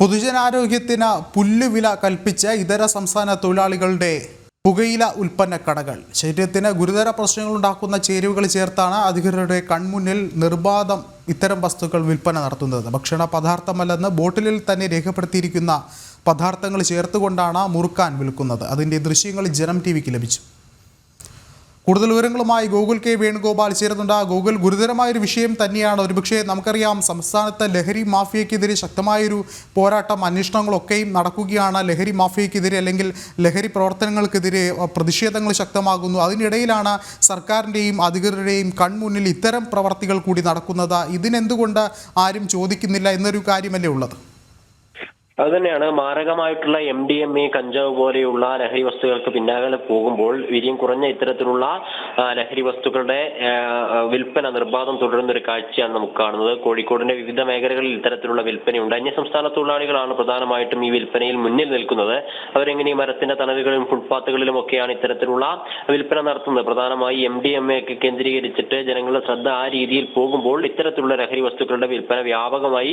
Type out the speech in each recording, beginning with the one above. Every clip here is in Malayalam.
പൊതുജനാരോഗ്യത്തിന് പുല്ലുവില കൽപ്പിച്ച ഇതര സംസ്ഥാന തൊഴിലാളികളുടെ പുകയില ഉൽപ്പന്ന കടകൾ. ശരീരത്തിന് ഗുരുതര പ്രശ്നങ്ങൾ ഉണ്ടാക്കുന്ന ചേരുവകൾ ചേർത്താണ് അധികൃതരുടെ കൺമുന്നിൽ നിർബാധം ഇത്തരം വസ്തുക്കൾ വിൽപ്പന നടത്തുന്നത്. ഭക്ഷണ പദാർത്ഥമല്ലെന്ന് ബോട്ടിലിൽ തന്നെ രേഖപ്പെടുത്തിയിരിക്കുന്ന പദാർത്ഥങ്ങൾ ചേർത്തുകൊണ്ടാണ് മുറുക്കാൻ വിൽക്കുന്നത്. അതിന്റെ ദൃശ്യങ്ങൾ ജനം ടി ലഭിച്ചു. കൂടുതൽ വിവരങ്ങളുമായി ഗൂഗിൾ കെ വേണുഗോപാൽ ചേരുന്നുണ്ട്. ഗൂഗിൾ ഗുരുതരമായ ഒരു വിഷയം തന്നെയാണ്. ഒരുപക്ഷെ നമുക്കറിയാം സംസ്ഥാനത്ത് ലഹരി മാഫിയക്കെതിരെ ശക്തമായൊരു പോരാട്ടം അന്വേഷണങ്ങളൊക്കെയും നടക്കുകയാണ്. ലഹരി മാഫിയക്കെതിരെ അല്ലെങ്കിൽ ലഹരി പ്രവർത്തനങ്ങൾക്കെതിരെ പ്രതിഷേധങ്ങൾ ശക്തമാകുന്നു. അതിനിടയിലാണ് സർക്കാരിന്റെയും അധികൃതരുടെയും കൺമുന്നിൽ ഇത്തരം പ്രവർത്തികൾ കൂടി നടക്കുന്നത്. ഇതിനെന്തുകൊണ്ട് ആരും ചോദിക്കുന്നില്ല എന്നൊരു കാര്യമല്ലേ ഉള്ളത്? അത് തന്നെയാണ് മാരകമായിട്ടുള്ള എം ഡി എം എ കഞ്ചാവ് പോലെയുള്ള ലഹരി വസ്തുക്കൾക്ക് പിന്നാലെ പോകുമ്പോൾ വീര്യം കുറഞ്ഞ ഇത്തരത്തിലുള്ള ലഹരി വസ്തുക്കളുടെ വിൽപ്പന നിർബാധം തുടരുന്ന ഒരു കാഴ്ചയാണ് നമുക്ക് കാണുന്നത്. കോഴിക്കോടിന്റെ വിവിധ മേഖലകളിൽ ഇത്തരത്തിലുള്ള വിൽപ്പനയുണ്ട്. അന്യ സംസ്ഥാന തൊഴിലാളികളാണ് പ്രധാനമായിട്ടും ഈ വിൽപ്പനയിൽ മുന്നിൽ നിൽക്കുന്നത്. അവരെങ്ങനെ ഈ മരത്തിന്റെ തണലുകളിലും ഫുട്പാത്തുകളിലും ഒക്കെയാണ് ഇത്തരത്തിലുള്ള വിൽപ്പന നടത്തുന്നത്? പ്രധാനമായി എം ഡി എം എ ഒക്കെ കേന്ദ്രീകരിച്ചിട്ട് ജനങ്ങളുടെ ശ്രദ്ധ ആ രീതിയിൽ പോകുമ്പോൾ ഇത്തരത്തിലുള്ള ലഹരി വസ്തുക്കളുടെ വിൽപ്പന വ്യാപകമായി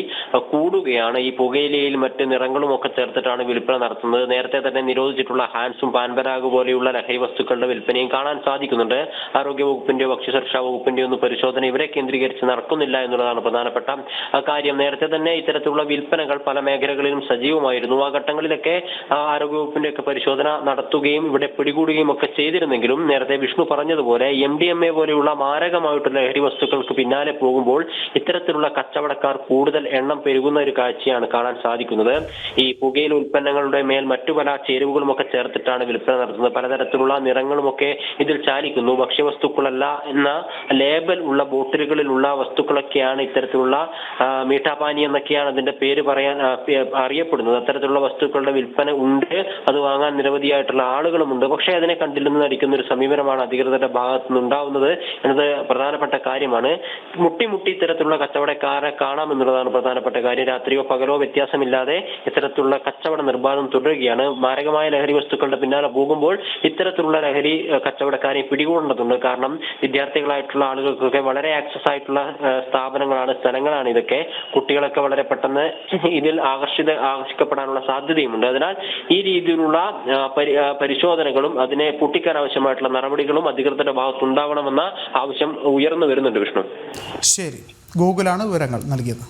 കൂടുകയാണ്. ഈ പുകയിലയിൽ മറ്റ് നിറങ്ങളും ഒക്കെ ചേർത്തിട്ടാണ് വിൽപ്പന നടത്തുന്നത്. നേരത്തെ തന്നെ നിരോധിച്ചിട്ടുള്ള ഹാൻസും പാൻപരാഗ് പോലെയുള്ള ലഹരി വസ്തുക്കളുടെ വിൽപ്പനയും കാണാൻ സാധിക്കുന്നുണ്ട്. ആരോഗ്യ വകുപ്പിന്റെയോ ഭക്ഷ്യസുരക്ഷാ വകുപ്പിന്റെയോ ഒന്നും പരിശോധന ഇവരെ കേന്ദ്രീകരിച്ച് നടക്കുന്നില്ല എന്നുള്ളതാണ് പ്രധാനപ്പെട്ട കാര്യം. നേരത്തെ തന്നെ ഇത്തരത്തിലുള്ള വിൽപ്പനകൾ പല മേഖലകളിലും സജീവമായിരുന്നു. ആ ഘട്ടങ്ങളിലൊക്കെ ആരോഗ്യ വകുപ്പിന്റെ ഒക്കെ പരിശോധന നടത്തുകയും ഇവിടെ പിടികൂടുകയും ഒക്കെ ചെയ്തിരുന്നെങ്കിലും നേരത്തെ വിഷ്ണു പറഞ്ഞതുപോലെ എം ഡി എം എ പോലെയുള്ള മാരകമായിട്ടുള്ള ലഹരി വസ്തുക്കൾക്ക് പിന്നാലെ പോകുമ്പോൾ ഇത്തരത്തിലുള്ള കച്ചവടക്കാർ കൂടുതൽ എണ്ണം പെരുകുന്ന ഒരു കാഴ്ചയാണ് കാണാൻ സാധിക്കുന്നത്. ഈ പുകയില ഉൽപ്പന്നങ്ങളുടെ മേൽ മറ്റു പല ചേരുവകളും ഒക്കെ ചേർത്തിട്ടാണ് വിൽപ്പന നടത്തുന്നത്. പലതരത്തിലുള്ള നിറങ്ങളുമൊക്കെ ഇതിൽ ചാലിക്കുന്നു ഭക്ഷ്യവസ്തുക്കളല്ല എന്ന ലേബൽ ഉള്ള ബോട്ടിലുകളിലുള്ള വസ്തുക്കളൊക്കെയാണ് ഇത്തരത്തിലുള്ള മീഠാപാനി എന്നൊക്കെയാണ് അതിന്റെ പേര് പറയാൻ അറിയപ്പെടുന്നത്. അത്തരത്തിലുള്ള വസ്തുക്കളുടെ വിൽപ്പന ഉണ്ട്. അത് വാങ്ങാൻ നിരവധിയായിട്ടുള്ള ആളുകളുമുണ്ട്. പക്ഷെ അതിനെ കണ്ടില്ലെന്ന് നടിക്കുന്ന ഒരു സമീപനമാണ് അധികൃതരുടെ ഭാഗത്തു നിന്നുണ്ടാവുന്നത് എന്നത് പ്രധാനപ്പെട്ട കാര്യമാണ്. മുട്ടിമുട്ടി മുട്ടി ഇത്തരത്തിലുള്ള കച്ചവടക്കാരെ കാണാമെന്നുള്ളതാണ് പ്രധാനപ്പെട്ട കാര്യം. രാത്രിയോ പകലോ വ്യത്യാസമില്ലാതെ ഇത്തരത്തിലുള്ള കച്ചവട നിർബാധം തുടരുകയാണ്. മാരകമായ ലഹരി വസ്തുക്കളുടെ പിന്നാലെ പോകുമ്പോൾ ഇത്തരത്തിലുള്ള ലഹരി കച്ചവടക്കാരെ പിടികൂടേണ്ടതുണ്ട്. കാരണം വിദ്യാർത്ഥികളായിട്ടുള്ള ആളുകൾക്കൊക്കെ വളരെ ആക്സസ് ആയിട്ടുള്ള സ്ഥാപനങ്ങളാണ് സ്ഥലങ്ങളാണ് ഇതൊക്കെ. കുട്ടികളൊക്കെ വളരെ പെട്ടെന്ന് ഇതിൽ ആകർഷിത ആകർഷിക്കപ്പെടാനുള്ള സാധ്യതയുമുണ്ട്. അതിനാൽ ഈ രീതിയിലുള്ള പരിശോധനകളും അതിനെ പൂട്ടിക്കാൻ ആവശ്യമായിട്ടുള്ള നടപടികളും അധികൃതരുടെ ഭാഗത്ത് ഉണ്ടാവണമെന്ന ആവശ്യം ഉയർന്നു വരുന്നുണ്ട് വിഷ്ണു. ശരി. ഗൂഗിളാണ് വിവരങ്ങൾ നൽകിയത്.